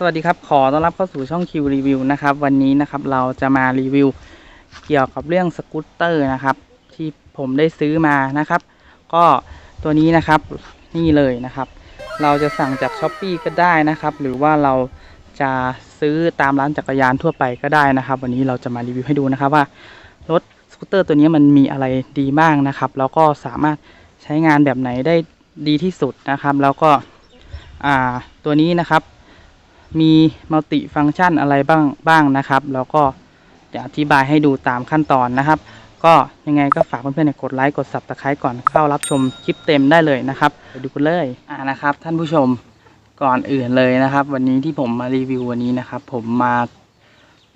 สวัสดีครับ ขอต้อนรับเข้าสู่ช่องคิวรีวิวนะครับ วันนี้นะครับเราจะมารีวิว เกี่ยวกับเรื่องสกูตเตอร์นะครับ ที่ผมได้ซื้อมานะครับ ก็ตัวนี้นะครับนี่เลยนะครับ เราจะสั่งจากช้อปปีก็ได้นะครับ หรือว่าเราจะซื้อตามร้านจักรยานทั่วไปก็ได้นะครับ วันนี้เราจะมารีวิวให้ดูนะครับว่ารถสกูตเตอร์ตัวนี้มันมีอะไรดีบ้างนะครับ แล้วก็สามารถใช้งานแบบไหนได้ดีที่สุดนะครับ แล้วก็อ่าตัวนี้นะครับ มีมัลติฟังก์ชันอะไรบ้างบ้างนะครับ แล้วก็จะอธิบายให้ดูตามขั้นตอนนะครับ ก็ยังไงก็ฝากเพื่อนๆกดไลค์กด subscribe ก่อนเข้ารับชมคลิปเต็มได้เลยนะครับไปดูกันเลยอ่านะครับ ท่านผู้ชมก่อนอื่นเลยนะครับ วันนี้ที่ผมมารีวิววันนี้นะครับ ผมมา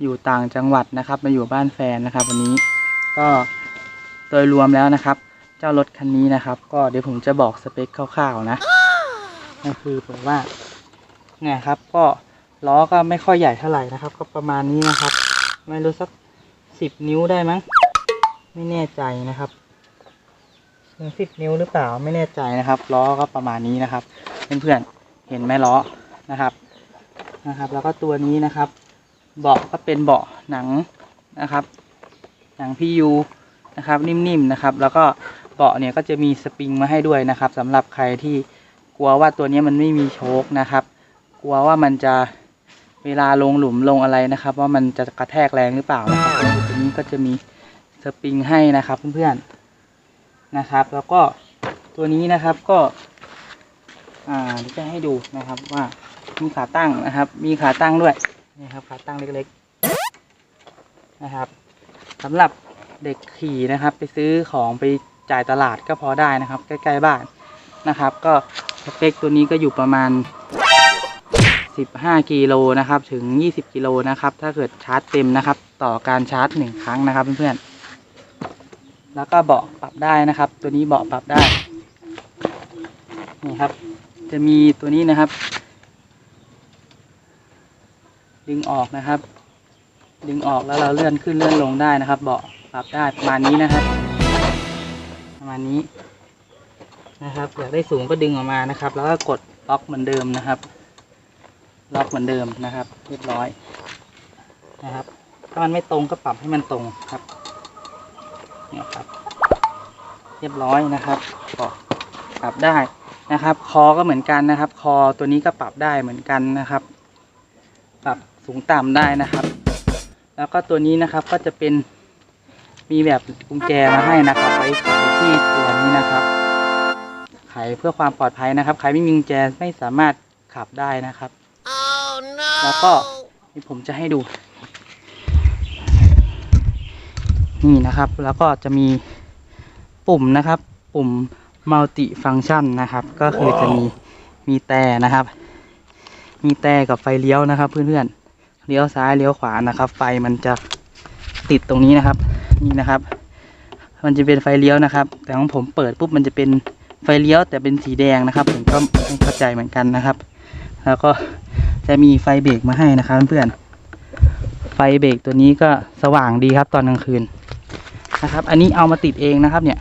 อยู่ต่างจังหวัดนะครับ มาอยู่บ้านแฟนนะครับ วันนี้ก็โดยรวมแล้วนะครับ เจ้ารถคันนี้นะครับ ก็เดี๋ยวผมจะบอกสเปคคร่าวๆนะก็คือผมว่า เนี่ยครับ ก็ล้อก็ไม่ค่อยใหญ่เท่าไหร่นะครับ ก็ประมาณนี้นะครับ ไม่รู้สักสิบนิ้วได้มั้งไม่แน่ใจนะครับถึงสิบนิ้วหรือเปล่าไม่แน่ใจนะครับ ล้อก็ประมาณนี้นะครับเพื่อนๆเห็นไหมล้อนะครับนะครับ แล้วก็ตัวนี้นะครับ เบาะก็เป็นเบาะหนังนะครับหนังพียูนะครับ นิ่มๆนะครับ แล้วก็เบาะเนี่ยก็จะมีสปริงมาให้ด้วยนะครับสำหรับใครที่กลัวว่าตัวนี้มันไม่มีโชคนะครับ กลัวว่ามันจะเวลาลงหลุมลงอะไรนะครับ ว่ามันจะกระแทกแรงหรือเปล่านะครับตัวนี้ก็จะมีสปริงให้นะครับเพื่อนๆนะครับ แล้วก็ตัวนี้นะครับก็ อ่าจะให้ดูนะครับว่ามีขาตั้งนะครับ มีขาตั้งด้วยนี่ครับขาตั้งเล็กๆนะครับสำหรับเด็กขี่นะครับ ไปซื้อของไปจ่ายตลาดก็พอได้นะครับ ใกล้ๆบ้านนะครับ ก็สเปคตัวนี้ก็อยู่ประมาณ 15กิโลนะครับ ถึง 20กิโลนะครับ ถ้าเกิดชาร์จเต็มนะครับ ต่อการชาร์จหนึ่งครั้งนะครับเพื่อนๆแล้วก็เบาะปรับได้นะครับ ตัวนี้เบาะปรับได้นี่ครับ จะมีตัวนี้นะครับ ดึงออกนะครับ ดึงออกแล้วเราเลื่อนขึ้นเลื่อนลงได้นะครับ เบาะปรับได้ประมาณนี้นะครับ ประมาณนี้นะครับอยากได้สูงก็ดึงออกมานะครับ แล้วก็กดล็อกเหมือนเดิมนะครับ ล็อกเหมือนเดิมนะครับ เรียบร้อยนะครับ ถ้ามันไม่ตรงก็ปรับให้มันตรงครับเนี่ยครับ เรียบร้อยนะครับก็ปรับได้นะครับ คอก็เหมือนกันนะครับ คอตัวนี้ก็ปรับได้เหมือนกันนะครับ ปรับสูงต่ำได้นะครับ แล้วก็ตัวนี้นะครับก็จะเป็นมีแบบกุญแจมาให้นะครับ ไว้ไขที่ตัวนี้นะครับไขเพื่อความปลอดภัยนะครับใครไม่มีกุญแจไม่สามารถขับได้นะครับ no! แล้วก็นี่ผมจะให้ดู นี่นะครับ แล้วก็จะมีปุ่มนะครับ ปุ่ม multi function นะครับ ก็คือจะมีมีแต่นะครับ มีแต่กับไฟเลี้ยวนะครับ เพื่อนๆเลี้ยวซ้ายเลี้ยวขวานะครับ ไฟมันจะติดตรงนี้นะครับ นี่นะครับ มันจะเป็นไฟเลี้ยวนะครับ แต่ของผมเปิดปุ๊บมันจะเป็นไฟเลี้ยวแต่เป็นสีแดงนะครับ ผมก็ไม่เข้าใจเหมือนกันนะครับ แล้วก็ จะมีไฟเบรกมาให้นะครับเพื่อนๆไฟเบรกตัวนี้ก็สว่างดีครับตอนกลางคืนนะครับ อันนี้เอามาติดเองนะครับเนี่ย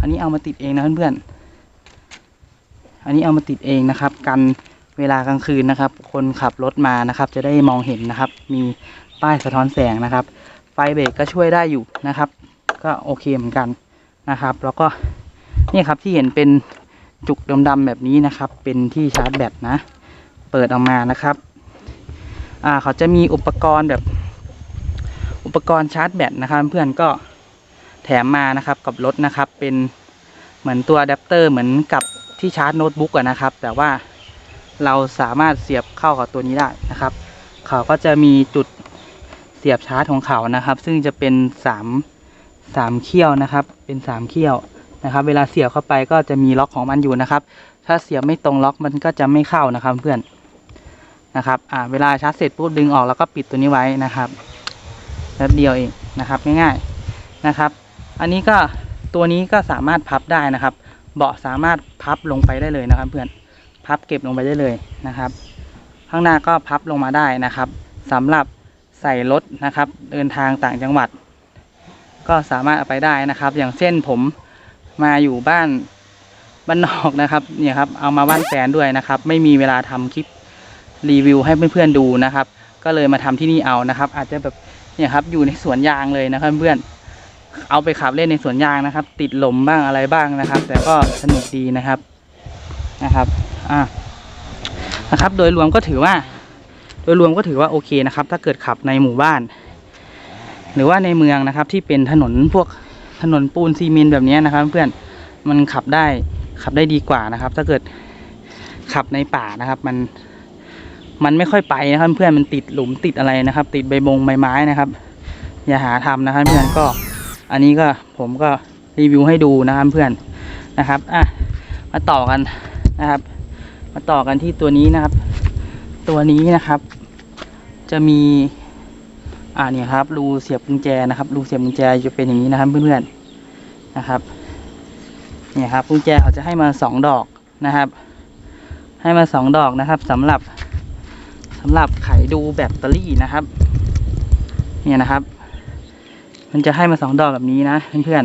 อันนี้เอามาติดเองนะเพื่อนๆอันนี้เอามาติดเองนะครับ กันเวลากลางคืนนะครับ คนขับรถมานะครับ จะได้มองเห็นนะครับ มีป้ายสะท้อนแสงนะครับ ไฟเบรกก็ช่วยได้อยู่นะครับ ก็โอเคเหมือนกันนะครับ แล้วก็นี่ครับที่เห็นเป็นจุกดำๆแบบนี้นะครับ เป็นที่ชาร์จแบตนะ เปิดออกมานะครับ อ่าเขาจะมีอุปกรณ์แบบอุปกรณ์ชาร์จแบตนะครับ เพื่อนก็แถมมานะครับกับรถนะครับ เป็นเหมือนตัวอะแดปเตอร์เหมือนกับที่ชาร์จโน้ตบุ๊กอะนะครับ แต่ว่าเราสามารถเสียบเข้ากับตัวนี้ได้นะครับ เขาก็จะมีจุดเสียบชาร์จของเขานะครับ ซึ่งจะเป็นสามสามเขี้ยวนะครับ เป็นสามเขี้ยวนะครับ เวลาเสียบเข้าไปก็จะมีล็อกของมันอยู่นะครับ ถ้าเสียบไม่ตรงล็อกมันก็จะไม่เข้านะครับเพื่อน นะครับอ่าเวลาชาร์จเสร็จปุ๊บดึงออกแล้วก็ปิดตัวนี้ไว้นะครับแป๊บเดียวเองนะครับง่ายๆนะครับ อันนี้ก็ตัวนี้ก็สามารถพับได้นะครับ เบาะสามารถพับลงไปได้เลยนะครับ เพื่อนพับเก็บลงไปได้เลยนะครับ ข้างหน้าก็พับลงมาได้นะครับสำหรับใส่รถนะครับ เดินทางต่างจังหวัด ก็สามารถเอาไปได้นะครับ อย่างเช่นผมมาอยู่บ้านบ้านนอกนะครับเนี่ยครับเอามาบ้านแฟนด้วยนะครับ ไม่มีเวลาทำคลิป รีวิวให้เพื่อนๆดูนะครับ ก็เลยมาทำที่นี่เอานะครับ อาจจะแบบเนี่ยครับอยู่ในสวนยางเลยนะครับเพื่อนเอาไปขับเล่นในสวนยางนะครับ ติดลมบ้างอะไรบ้างนะครับ แต่ก็สนุกดีนะครับนะครับอ่านะครับ โดยรวมก็ถือว่า โดยรวมก็ถือว่าโอเคนะครับ ถ้าเกิดขับในหมู่บ้าน หรือว่าในเมืองนะครับ ที่เป็นถนนพวกถนนปูนซีเมนต์แบบนี้นะครับ เพื่อนมันขับได้ขับได้ดีกว่านะครับ ถ้าเกิดขับในป่านะครับ มัน มันไม่ค่อยไปนะครับเพื่อนมันติดหลุมติดอะไรนะครับ ติดใบบงใบไม้นะครับ อย่าหาทำนะครับเพื่อนก็ อันนี้ก็ผมก็รีวิวให้ดูนะครับเพื่อนนะครับอะมาต่อกันนะครับ มาต่อกันที่ตัวนี้นะครับ ตัวนี้นะครับ จะมีอ่าเนี่ยครับรูเสียบกุญแจนะครับรูเสียบกุญแจจะเป็นอย่างนี้นะครับเพื่อนๆนะครับเนี่ยครับกุญแจเขาจะให้มาสองดอกนะครับ ให้มาสองดอกนะครับสำหรับ สำหรับไขดูแบตเตอรี่นะครับ เนี่ยนะครับ มันจะให้มาสองดอกแบบนี้นะเพื่อน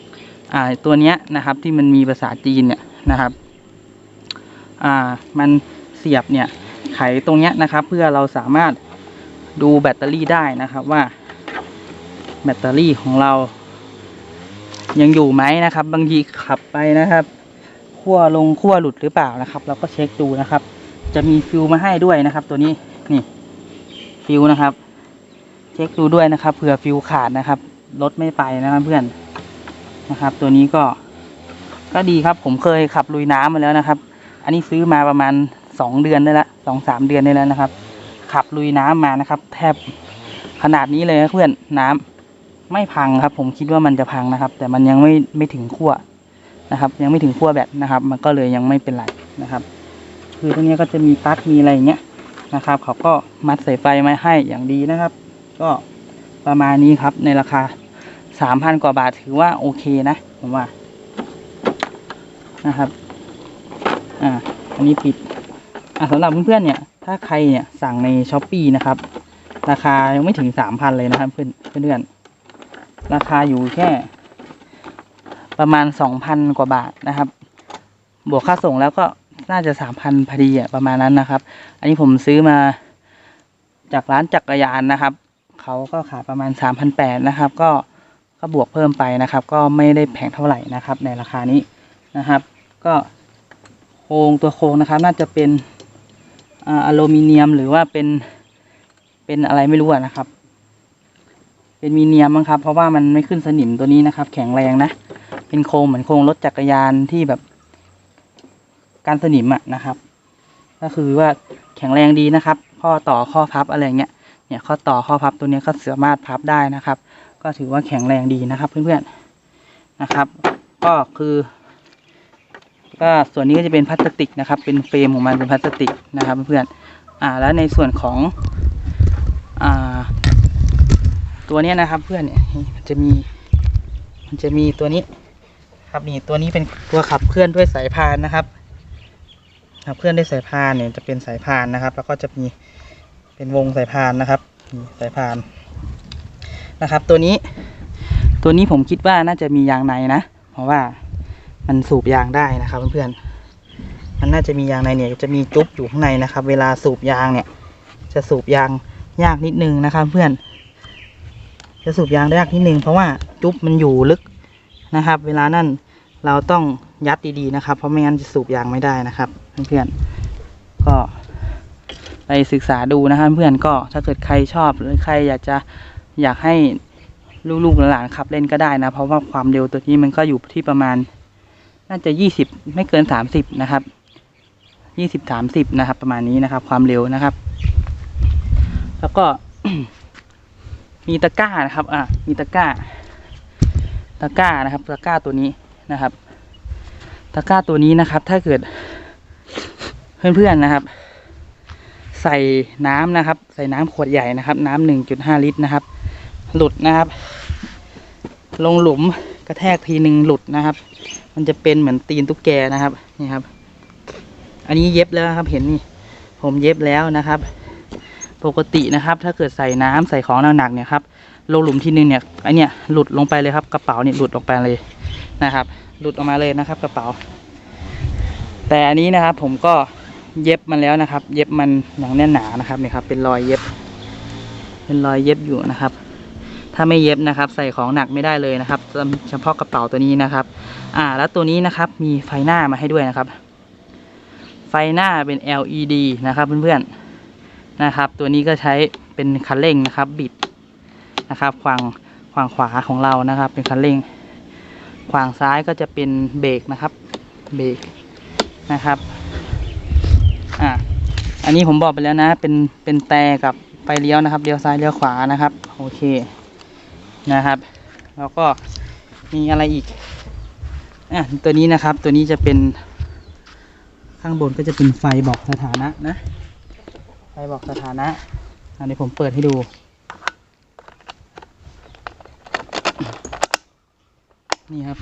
ๆอ่าตัวเนี้ยนะครับ ที่มันมีภาษาจีนเนี่ยนะครับ อ่า มันเสียบเนี่ย ไขตรงเนี้ยนะครับ เพื่อเราสามารถดูแบตเตอรี่ได้นะครับว่า แบตเตอรี่ของเรา ยังอยู่ไหมนะครับ บางทีขับไปนะครับขั้วลงขั้วหลุดหรือเปล่านะครับ เราก็เช็คดูนะครับ จะมีฟิวมาให้ด้วยนะครับ ตัวนี้นี่ฟิวนะครับ เช็คดูด้วยนะครับเผื่อฟิวขาดนะครับรถไม่ไปนะครับเพื่อนนะครับ ตัวนี้ก็ก็ดีครับ ผมเคยขับลุยน้ำมาแล้วนะครับ อันนี้ซื้อมาประมาณสองเดือนได้ละสองสามเดือนได้แล้วนะครับ ขับลุยน้ำมานะครับ แทบขนาดนี้เลยนะเพื่อนน้ำไม่พังครับ ผมคิดว่ามันจะพังนะครับ แต่มันยังไม่ไม่ถึงขั้วนะครับ ยังไม่ถึงขั้วแบตนะครับ มันก็เลยยังไม่เป็นไรนะครับ คือตรงนี้ก็จะมีปลั๊กมีอะไรอย่างเงี้ยนะครับ เขาก็มัดสายไฟมาให้อย่างดีนะครับ ก็ประมาณนี้ครับในราคาสามพันกว่าบาทถือว่าโอเคนะผมว่านะครับ อ่า อันนี้ปิด อะสำหรับเพื่อนๆเนี่ย ถ้าใครเนี่ยสั่งในช้อปปีนะครับ ราคายังไม่ถึงสามพันเลยนะครับเพื่อนเพื่อนราคาอยู่แค่ ประมาณสองพันกว่าบาทนะครับ บวกค่าส่งแล้วก็ น่าจะสามพันพอดีอะประมาณนั้นนะครับ อันนี้ผมซื้อมาจากร้านจักรยานนะครับ เขาก็ขายประมาณสามพันแปดนะครับ ก็ก็บวกเพิ่มไปนะครับ ก็ไม่ได้แพงเท่าไหร่นะครับ ในราคานี้นะครับ ก็โครงตัวโครงนะครับ น่าจะเป็นอ่าอลูมิเนียมหรือว่าเป็นเป็นอะไรไม่รู้นะครับ เป็นมีเนียมมั้งครับ เพราะว่ามันไม่ขึ้นสนิมตัวนี้นะครับ แข็งแรงนะ เป็นโครงเหมือนโครงรถจักรยานที่แบบ การสนิมอะนะครับ ก็คือว่าแข็งแรงดีนะครับ ข้อต่อข้อพับอะไรเงี้ยเนี่ยข้อต่อข้อพับตัวนี้ก็สามารถพับได้นะครับ ก็ถือว่าแข็งแรงดีนะครับ เพื่อนๆนะครับ ก็คือ ก็ส่วนนี้ก็จะเป็นพลาสติกนะครับ เป็นเฟรมของมันเป็นพลาสติกนะครับ เพื่อนๆอ่าแล้วในส่วนของอ่าตัวนี้นะครับ เพื่อนเนี่ยมันจะมีมันจะมีตัวนี้ ครับนี่ตัวนี้เป็นตัวขับเคลื่อนด้วยสายพานนะครับ ขับเคลื่อนด้วยสายพานเนี่ยจะเป็นสายพานนะครับ แล้วก็จะมีเป็นวงสายพานนะครับนี่สายพานนะครับ ตัวนี้ ตัวนี้ผมคิดว่าน่าจะมียางในนะ เพราะว่ามันสูบยางได้นะครับเพื่อนๆมันน่าจะมียางในเนี่ยจะมีจุ๊บอยู่ข้างในนะครับ เวลาสูบยางเนี่ย จะสูบยางยากนิดนึงนะครับ เพื่อน จะสูบยางยากนิดนึงเพราะว่าจุ๊บมันอยู่ลึกนะครับ เวลานั่นเราต้อง ยัดดีๆนะครับเพราะไม่งั้นจะสูบยางไม่ได้นะครับ เพื่อนๆก็ไปศึกษาดูนะครับเพื่อนก็ถ้าเกิดใครชอบหรือใครอยากจะอยากให้ลูกๆหลานๆขับเล่นก็ได้นะ เพราะว่าความเร็วตัวนี้มันก็อยู่ที่ประมาณ น่าจะยี่สิบไม่เกินสามสิบนะครับยี่สิบสามสิบนะครับ ประมาณนี้นะครับ ความเร็วนะครับ แล้วก็ มีตะกร้านะครับ อะมีตะกร้า ตะกร้านะครับ ตะกร้าตัวนี้นะครับ ตะกร้าตัวนี้นะครับ ถ้าเกิด เพื่อนๆนะครับ ใส่น้ำนะครับ ใส่น้ำขวดใหญ่นะครับ น้ำหนึ่งจุดห้าลิตรนะครับ หลุดนะครับ ลงหลุมกระแทกทีหนึ่งหลุดนะครับ มันจะเป็นเหมือนตีนตุ๊กแกนะครับนี่ครับ อันนี้เย็บแล้วครับ เห็นนี่ผมเย็บแล้วนะครับ ปกตินะครับ ถ้าเกิดใส่น้ำใส่ของหนักๆเนี่ยครับลงหลุมทีนึงเนี่ยไอเนี่ยหลุดลงไปเลยครับ กระเป๋าเนี่ยหลุดออกไปเลยนะครับ หลุดออกมาเลยนะครับ กระเป๋า แต่อันนี้นะครับ ผมก็เย็บมันแล้วนะครับ เย็บมันอย่างแน่นหนานะครับนี่ครับ เป็นรอยเย็บ เป็นรอยเย็บอยู่นะครับ ถ้าไม่เย็บนะครับ ใส่ของหนักไม่ได้เลยนะครับเฉพาะกระเป๋าตัวนี้นะครับ อ่า แล้วตัวนี้นะครับ มีไฟหน้ามาให้ด้วยนะครับ ไฟหน้าเป็น LED นะครับเพื่อนๆนะครับ ตัวนี้ก็ใช้เป็นคันเร่งนะครับ บิดนะครับฝั่งฝั่งขวาของเรานะครับ เป็นคันเร่ง ฝั่งซ้ายก็จะเป็นเบรกนะครับ เบรกนะครับ อ่าอันนี้ผมบอกไปแล้วนะ เป็น เป็นแต่กับไฟเลี้ยวนะครับ เลี้ยวซ้ายเลี้ยวขวานะครับ โอเค นะครับ แล้วก็มีอะไรอีก อะ ตัวนี้นะครับ ตัวนี้จะเป็น ข้างบนก็จะเป็นไฟบอกสถานะนะ ไฟบอกสถานะ อันนี้ผมเปิดให้ดู นี่ครับ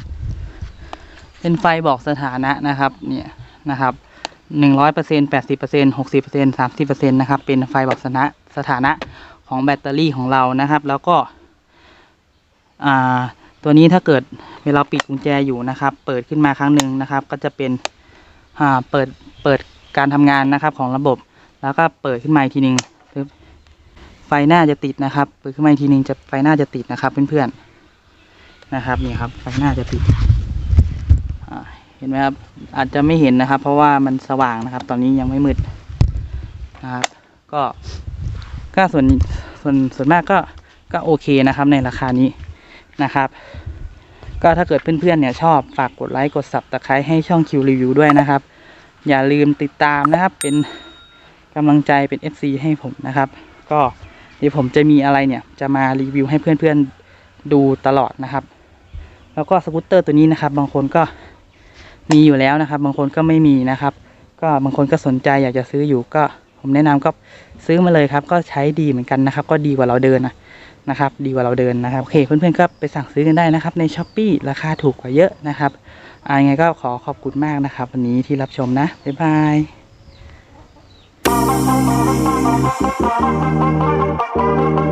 เป็นไฟบอกสถานะนะครับ เนี่ยนะครับหนึ่งร้อยเปอร์เซ็นแปดสิบเปอร์เซ็นหกสิบเปอร์เซ็นสามสิบเปอร์เซ็นนะครับ เป็นไฟบอกสถานะสถานะของแบตเตอรี่ของเรานะครับ แล้วก็ อ่า ตัวนี้ถ้าเกิดเวลาปิดกุญแจอยู่นะครับ เปิดขึ้นมาครั้งหนึ่งนะครับ ก็จะเป็น อ่า เปิด เปิดการทำงานนะครับของระบบ แล้วก็เปิดขึ้นมาอีกทีหนึ่งไฟหน้าจะติดนะครับ เปิดขึ้นมาอีกทีหนึ่งจะไฟหน้าจะติดนะครับเพื่อนๆ นะครับนี่ครับไฟหน้าจะติดเห็นไหมครับอาจจะไม่เห็นนะครับ เพราะว่ามันสว่างนะครับ ตอนนี้ยังไม่มืดนะครับ ก็ก็ส่วนส่วนส่วนมากก็ก็โอเคนะครับ ในราคานี้นะครับ ก็ถ้าเกิดเพื่อนๆเนี่ยชอบฝากกดไลค์กด subscribe ให้ช่องคิวรีวิวด้วยนะครับ อย่าลืมติดตามนะครับเป็นกำลังใจเป็น FC ให้ผมนะครับ ก็เดี๋ยวผมจะมีอะไรเนี่ยจะมารีวิวให้เพื่อนๆดูตลอดนะครับ แล้วก็สกูตเตอร์ตัวนี้นะครับ บางคนก็มีอยู่แล้วนะครับ บางคนก็ไม่มีนะครับ ก็บางคนก็สนใจอยากจะซื้ออยู่ก็ ผมแนะนำก็ซื้อมาเลยครับ ก็ใช้ดีเหมือนกันนะครับ ก็ดีกว่าเราเดินนะนะครับ ดีกว่าเราเดินนะครับโอเคเพื่อนๆก็ไปสั่งซื้อกันได้นะครับ ในช้อปปีราคาถูกกว่าเยอะนะครับอ่ายังไงก็ขอขอบคุณมากนะครับ วันนี้ที่รับชมนะบ๊ายบาย Thank